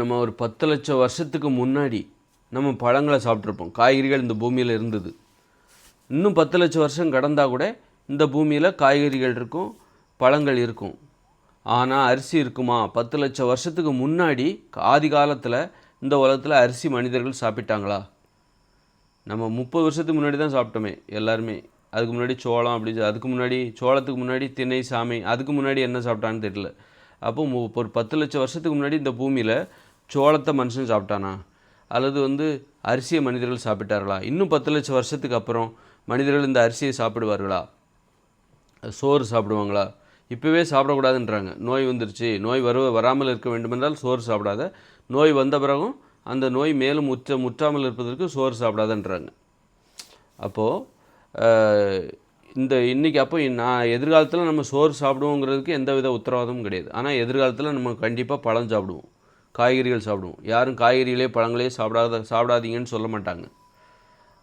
நம்ம ஒரு பத்து லட்சம் வருஷத்துக்கு முன்னாடி நம்ம பழங்களை சாப்பிட்ருப்போம் காய்கறிகள் இந்த பூமியில் இருந்தது. இன்னும் பத்து லட்சம் வருஷம் கடந்தால் கூட இந்த பூமியில் காய்கறிகள் இருக்கும் பழங்கள் இருக்கும். ஆனால் அரிசி இருக்குமா? பத்து லட்சம் வருஷத்துக்கு முன்னாடி ஆதி காலத்தில் இந்த உலகத்தில் அரிசி மனிதர்கள் சாப்பிட்டாங்களா? நம்ம முப்பது வருஷத்துக்கு முன்னாடி தான் சாப்பிட்டோமே எல்லாருமே. அதுக்கு முன்னாடி சோளம் அப்படி அதுக்கு முன்னாடி சோளத்துக்கு முன்னாடி திணை சாமை அதுக்கு முன்னாடி என்ன சாப்பிட்டான்னு தெரியல. அப்போ ஒரு பத்து லட்சம் வருஷத்துக்கு முன்னாடி இந்த பூமியில் சோளத்தை மனுஷன் சாப்பிட்டானா? அல்லது வந்து அரிசியை மனிதர்கள் சாப்பிட்டார்களா? இன்னும் பத்து லட்சம் வருஷத்துக்கு அப்புறம் மனிதர்கள் இந்த அரிசியை சாப்பிடுவார்களா? சோறு சாப்பிடுவாங்களா? இப்போவே சாப்பிடக்கூடாதுன்றாங்க. நோய் வந்துருச்சு. நோய் வரு வராமல் இருக்க வேண்டுமென்றால் சோறு சாப்பிடாத. நோய் வந்த பிறகும் அந்த நோய் மேலும் முற்ற முற்றாமல் இருப்பதற்கு சோறு சாப்பிடாதன்றாங்க. அப்போது இந்த இன்றைக்கி அப்போ நான் எதிர்காலத்தில் நம்ம சோறு சாப்பிடுவோங்கிறதுக்கு எந்த வித உத்தரவாதமும் கிடையாது. ஆனால் எதிர்காலத்தில் நம்ம கண்டிப்பாக பழம் சாப்பிடுவோம். காய்கறிகள் சாப்பிடுவோம். யாரும் காய்கறிகளே பழங்களே சாப்பிடாத சாப்பிடாதீங்கன்னு சொல்ல மாட்டாங்க.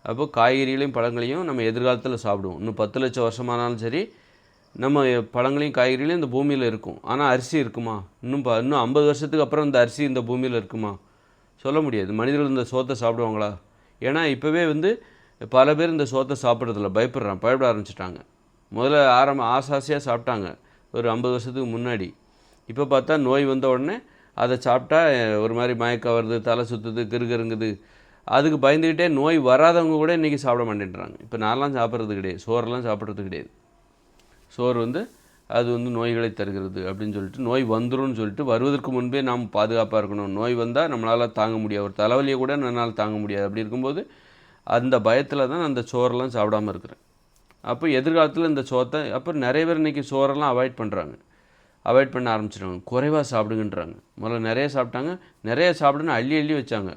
அப்போ காய்கறிகளையும் பழங்களையும் நம்ம எதிர்காலத்தில் சாப்பிடுவோம். இன்னும் பத்து லட்சம் வருஷமானாலும் சரி நம்ம பழங்களையும் காய்கறிகளையும் இந்த பூமியில் இருக்கும். ஆனால் அரிசி இருக்குமா? இன்னும் ப இன்னும் ஐம்பது வருஷத்துக்கு அப்புறம் இந்த அரிசி இந்த பூமியில் இருக்குமா? சொல்ல முடியாது. மனிதர்கள் இந்த சோத்தை சாப்பிடுவாங்களா? ஏன்னா இப்போவே வந்து பல பேர் இந்த சோத்தை சாப்பிட்றதில்ல. பயப்படுறான். பயப்பட ஆரம்பிச்சிட்டாங்க. முதல்ல ஆரம்ப ஆசாசியாக சாப்பிட்டாங்க. ஒரு ஐம்பது வருஷத்துக்கு முன்னாடி. இப்போ பார்த்தா நோய் வந்த உடனே அதை சாப்பிட்டா ஒரு மாதிரி மயக்கம் வருது தலை சுற்றுது கிருகிருங்குது அதுக்கு பயந்துக்கிட்டே நோய் வராதவங்க கூட இன்றைக்கி சாப்பிட மாட்டேன்றாங்க. இப்போ நான்லாம் சாப்பிட்றது கிடையாது. சோறெல்லாம் சாப்பிட்றது கிடையாது. சோறு வந்து அது வந்து நோய்களை தருகிறது அப்படின்னு சொல்லிட்டு நோய் வந்துடும் சொல்லிட்டு வருவதற்கு முன்பே நாம் பாதுகாப்பாக இருக்கணும். நோய் வந்தால் நம்மளால் தாங்க முடியாது. ஒரு தலைவலியை கூட என்னால் தாங்க முடியாது. அப்படி இருக்கும்போது அந்த பயத்தில் தான் அந்த சோறெல்லாம் சாப்பிடாம இருக்கிறேன். அப்போ எதிர்காலத்தில் இந்த சோத்தை அப்போ நிறைய பேர் இன்றைக்கி சோறெல்லாம் அவாய்ட் பண்ணுறாங்க அவாய்ட் பண்ண ஆரம்பிச்சிடுவாங்க குறைவாக சாப்பிடுங்கன்றாங்க. முதல்ல நிறைய சாப்பிட்டாங்க. நிறைய சாப்பிடுன்னு அள்ளி அள்ளி வச்சாங்க.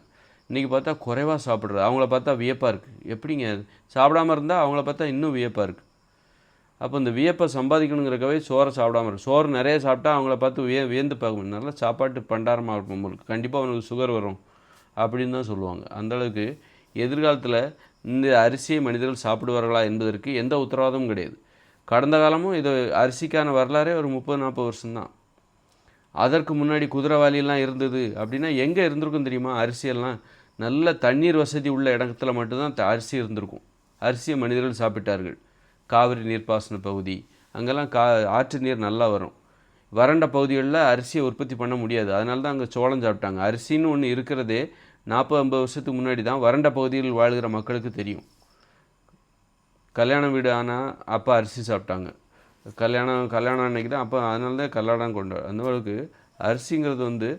இன்றைக்கி பார்த்தா குறைவாக சாப்பிட்றது. அவங்கள பார்த்தா வியப்பாக இருக்குது எப்படிங்க? சாப்பிடாம இருந்தால் அவங்கள பார்த்தா இன்னும் வியப்பாக இருக்குது அப்போ இந்த வியப்பை சம்பாதிக்கணுங்கிறக்கவே சோறை சாப்பிடாம இருக்கும் சோறு நிறைய சாப்பிட்டா அவங்கள பார்த்து விய வியந்து பார்க்கணும் நல்லா சாப்பாட்டு பண்டாரமாக இருக்கும் உங்களுக்கு. கண்டிப்பாக அவனுக்கு சுகர் வரும். அப்படின்னு தான் சொல்லுவாங்க. அந்தளவுக்கு எதிர்காலத்தில் இந்த அரிசியை மனிதர்கள் சாப்பிடுவார்களா என்பதற்கு எந்த உத்தரவாதமும் கிடையாது. கடந்த காலமும் இது அரிசிக்கான வரலாறே ஒரு முப்பது நாற்பது வருஷம்தான். அதற்கு முன்னாடி குதிரைவாலியெல்லாம் இருந்தது அப்படின்னா எங்கே இருந்திருக்கும் தெரியுமா? அரிசியெல்லாம் நல்ல தண்ணீர் வசதி உள்ள இடத்துல மட்டும்தான் த- அரிசி இருந்திருக்கும். அரிசியை மனிதர்கள் சாப்பிட்டார்கள். காவிரி நீர்ப்பாசன பகுதி அங்கெல்லாம் கா ஆற்று நீர் நல்லா வரும். வறண்ட பகுதிகளில் அரிசியை உற்பத்தி பண்ண முடியாது. அதனால தான் அங்கே சோளம் சாப்பிட்டாங்க. அரிசின்னு ஒன்று இருக்கிறதே நாற்பது ஐம்பது வருஷத்துக்கு முன்னாடி தான் வறண்ட பகுதியில் வாழ்கிற மக்களுக்கு தெரியும். கல்யாண வீடு ஆனால் அப்போ அரிசி சாப்பிட்டாங்க. கல்யாணம் கல்யாணம் அன்னைக்கு தான் அப்போ அதனால தான் கல்யாணம் கொண்டு அந்த அளவுக்கு அரிசிங்கிறது வந்து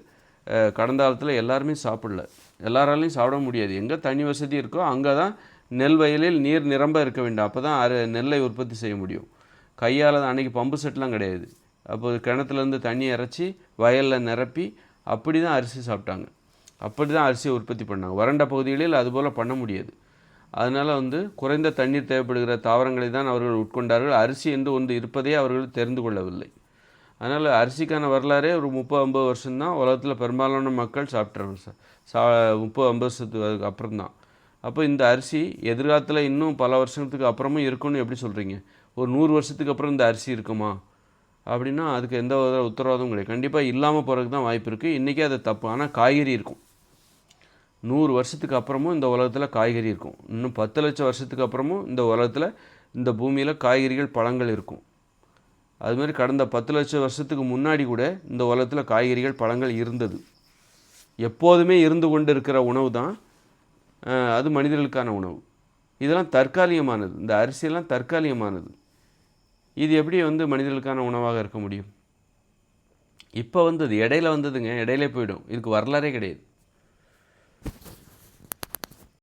கடந்த காலத்தில் எல்லாருமே சாப்பிடல. எல்லாராலையும் சாப்பிட முடியாது. எங்கே தண்ணி வசதி இருக்கோ அங்கே தான் நெல் வயலில் நீர் நிரம்ப இருக்க வேண்டும். அப்போ தான் அரு நெல்லை உற்பத்தி செய்ய முடியும். கையால் தான் அன்றைக்கி பம்பு செட்லாம் கிடையாது. அப்போது கிணத்துலேருந்து தண்ணி இறச்சி வயலில் நிரப்பி அப்படி தான் அரிசி சாப்பிட்டாங்க. அப்படி தான் அரிசியை உற்பத்தி பண்ணாங்க. வறண்ட பகுதிகளில் அதுபோல் பண்ண முடியாது. அதனால் வந்து குறைந்த தண்ணீர் தேவைப்படுகிற தாவரங்களை தான் அவர்கள் உட்கொண்டார்கள். அரிசி என்று ஒன்று இருப்பதே அவர்கள் தெரிந்து கொள்ளவில்லை. அதனால் அரிசிக்கான வரலாறே ஒரு முப்பது ஐம்பது வருஷம்தான் உலகத்தில் பெரும்பாலான மக்கள் சாப்பிட்றாங்க சா சா முப்பது ஐம்பது வருஷத்துக்கு அதுக்கு அப்புறம் தான் அப்போ இந்த அரிசி எதிர்காலத்தில் இன்னும் பல வருஷத்துக்கு அப்புறமும் இருக்கும்னு எப்படி சொல்கிறீங்க ஒரு நூறு வருஷத்துக்கு அப்புறம் இந்த அரிசி இருக்குமா? அப்படின்னா அதுக்கு எந்த வித உத்தரவாதமும் கிடையாது. கண்டிப்பாக இல்லாமல் போகிறதுக்கு தான் வாய்ப்பு இருக்குது இன்றைக்கி அது தப்பு. ஆனால் காய்கறி இருக்கும். நூறு வருஷத்துக்கு அப்புறமும் இந்த உலகத்தில் காய்கறி இருக்கும். இன்னும் பத்து லட்சம் வருஷத்துக்கு அப்புறமும் இந்த உலகத்தில் இந்த பூமியில் காய்கறிகள் பழங்கள் இருக்கும். அதுமாதிரி கடந்த பத்து லட்சம் வருஷத்துக்கு முன்னாடி கூட இந்த உலகத்தில் காய்கறிகள் பழங்கள் இருந்தது. எப்போதுமே இருந்து கொண்டு இருக்கிற உணவு தான் அது மனிதர்களுக்கான உணவு. இதெல்லாம் தற்காலிகமானது. இந்த அரிசியெல்லாம் தற்காலிகமானது. இது எப்படி வந்து மனிதர்களுக்கான உணவாக இருக்க முடியும்? இப்போ வந்தது இடையில வந்ததுங்க இடையில போயிடும். இதுக்கு வரலாறே கிடையாது.